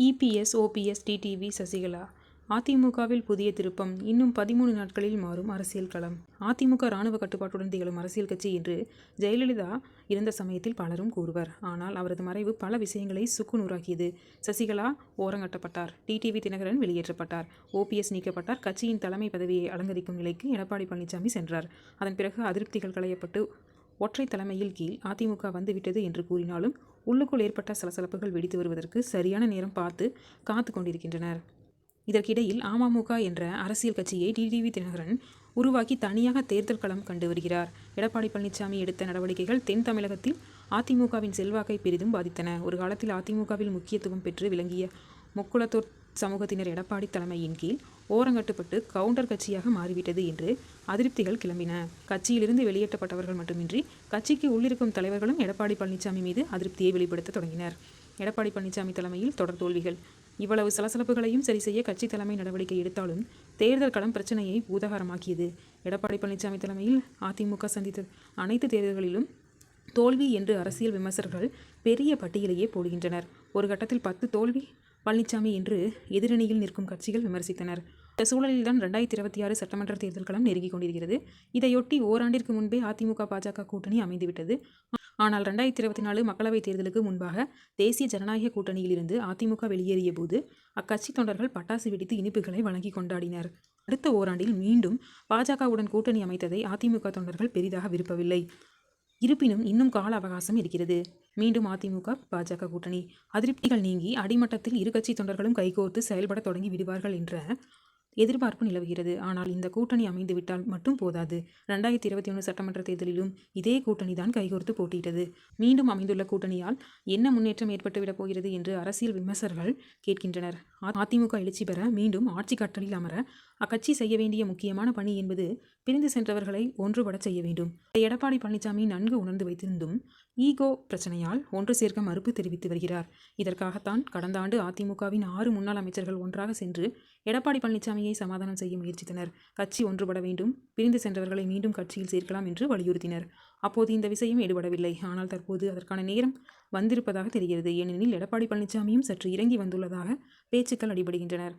EPS OPS TTV Sasikala. அதிமுகவில் புதிய திருப்பம் இன்னும் பதிமூணு நாட்களில் மாறும் அரசியல் களம். அதிமுக ராணுவ கட்டுப்பாட்டுடன் திகழும் அரசியல் கட்சி என்று ஜெயலலிதா இருந்த சமயத்தில் பலரும் கூறுவர். ஆனால் அவரது மறைவு பல விஷயங்களை சுக்குநூறாக்கியது சசிகலா ஓரங்கட்டப்பட்டார். டிடிவி தினகரன் வெளியேற்றப்பட்டார். ஓபிஎஸ் நீக்கப்பட்டார். கட்சியின் தலைமை பதவியை அலங்கரிக்கும் நிலைக்கு எடப்பாடி பழனிசாமி சென்றார். அதன் பிறகு அதிருப்திகள் களையப்பட்டு ஒற்றை தலைமையில் கீழ் அதிமுக வந்துவிட்டது என்று கூறினாலும் உள்ளுக்குள் ஏற்பட்ட சலசலப்புகள் வெடித்து வருவதற்கு சரியான நேரம் பார்த்து காத்து கொண்டிருக்கின்றனர். இதற்கிடையில் அமமுக என்ற அரசியல் கட்சியை டிடிவி தினகரன் உருவாக்கி தனியாக தேர்தல் களம் கண்டு வருகிறார். எடப்பாடி பழனிசாமி எடுத்த நடவடிக்கைகள் தென் தமிழகத்தில் அதிமுகவின் செல்வாக்கை பெரிதும் பாதித்தன. ஒரு காலத்தில் அதிமுகவில் முக்கியத்துவம் பெற்று விளங்கிய முக்குளத்தூர் சமூகத்தினர் எடப்பாடி தலைமையின் கீழ் ஓரங்கட்டுப்பட்டு கவுண்டர் கட்சியாக மாறிவிட்டது என்று அதிருப்திகள் கிளம்பின. கட்சியிலிருந்து வெளியேற்றப்பட்டவர்கள் மட்டுமின்றி கட்சிக்கு உள்ளிருக்கும் தலைவர்களும் எடப்பாடி பழனிசாமி மீது அதிருப்தியை வெளிப்படுத்த தொடங்கினர். எடப்பாடி பழனிசாமி தலைமையில் தொடர் தோல்விகள். இவ்வளவு சலசலப்புகளையும் சரி செய்ய கட்சி தலைமை நடவடிக்கை எடுத்தாலும் தேர்தல் களம் பிரச்சனையை பூதாகரமாக்கியது. எடப்பாடி பழனிசாமி தலைமையில் அதிமுக சந்தித்த அனைத்து தேர்தல்களிலும் தோல்வி என்று அரசியல் விமர்சகர்கள் பெரிய பட்டியலையே போடுகின்றனர். ஒரு கட்டத்தில் பத்து தோல்வி பழனிசாமி என்று எதிரணியில் நிற்கும் கட்சிகள் விமர்சித்தனர். இந்த சூழலில்தான் ரெண்டாயிரத்தி இருபத்தி ஆறு சட்டமன்ற தேர்தல்களும் நெருங்கிக் கொண்டிருக்கிறது. இதையொட்டி ஓராண்டிற்கு முன்பே அதிமுக பாஜக கூட்டணி அமைந்துவிட்டது. ஆனால் ரெண்டாயிரத்தி இருபத்தி நாலு மக்களவைத் தேர்தலுக்கு முன்பாக தேசிய ஜனநாயக கூட்டணியிலிருந்து அதிமுக வெளியேறிய போது அக்கட்சி தொண்டர்கள் பட்டாசு வெடித்து இனிப்புகளை வழங்கி கொண்டாடினர். அடுத்த ஓராண்டில் மீண்டும் பாஜகவுடன் கூட்டணி அமைத்ததை அதிமுக தொண்டர்கள் பெரிதாக விரும்பவில்லை. இருப்பினும் இன்னும் கால அவகாசம் இருக்கிறது. மீண்டும் அதிமுக பாஜக கூட்டணி. அதிருப்திகள் நீங்கி அடிமட்டத்தில் இரு கட்சி தொண்டர்களும் கைகோர்த்து செயல்பட தொடங்கி விடுவார்கள் என்ற எதிர்பார்ப்பு நிலவுகிறது. ஆனால் இந்த கூட்டணி அமைந்துவிட்டால் மட்டும் போதாது. ரெண்டாயிரத்தி இருபத்தி ஒன்று சட்டமன்ற தேர்தலிலும் இதே கூட்டணி தான் கைகோர்த்து போட்டியிட்டது. மீண்டும் அமைந்துள்ள கூட்டணியால் என்ன முன்னேற்றம் ஏற்பட்டுவிடப் போகிறது என்று அரசியல் விமர்சகர்கள் கேட்கின்றனர். அதிமுக எழுச்சி பெற மீண்டும் ஆட்சி கட்டளில் அமர அக்கட்சி செய்ய வேண்டிய முக்கியமான பணி என்பது பிரிந்து சென்றவர்களை ஒன்றுபட செய்ய வேண்டும். எடப்பாடி பழனிசாமி நன்கு உணர்ந்து வைத்திருந்தும் ஈகோ பிரச்சனையால் ஒன்று சேர்க்க மறுப்பு தெரிவித்து வருகிறார். இதற்காகத்தான் கடந்த ஆண்டு அதிமுகவின் ஆறு முன்னாள் அமைச்சர்கள் ஒன்றாக சென்று எடப்பாடி பழனிசாமியை சமாதானம் செய்ய முயற்சித்தனர். கட்சி ஒன்றுபட வேண்டும். பிரிந்து சென்றவர்களை மீண்டும் கட்சியில் சேர்க்கலாம் என்று வலியுறுத்தினர். அப்போது இந்த விஷயம் ஈடுபடவில்லை ஆனால் தற்போது அதற்கான நேரம் வந்திருப்பதாக தெரிகிறது. ஏனெனில் எடப்பாடி பழனிசாமியும் சற்று இறங்கி வந்துள்ளதாக பேச்சுக்கள் அடிபடுகின்றனர்.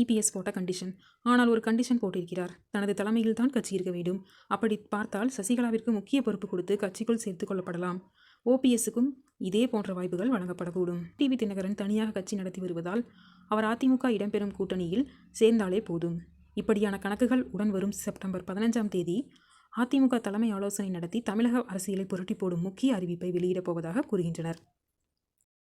இபிஎஸ் போட்ட கண்டிஷன் ஆனால் ஒரு கண்டிஷன் போட்டிருக்கிறார். தனது தலைமையில் தான் கட்சி இருக்க வேண்டும். அப்படி பார்த்தால் சசிகலாவிற்கு முக்கிய பொறுப்பு கொடுத்து கட்சிக்குள் சேர்த்து கொள்ளப்படலாம். ஓபிஎஸ்ஸுக்கும் இதே போன்ற வாய்ப்புகள் வழங்கப்படக்கூடும். டிவி தினகரன் தனியாக கட்சி நடத்தி வருவதால் அவர் அதிமுக இடம்பெறும் கூட்டணியில் சேர்ந்தாலே போதும். இப்படியான கணக்குகள் உடன் வரும் செப்டம்பர் பதினஞ்சாம் தேதி அதிமுக தலைமை ஆலோசனை நடத்தி தமிழக அரசியலை புரட்டி போடும் முக்கிய அறிவிப்பை வெளியிடப் போவதாக கூறுகின்றனர்.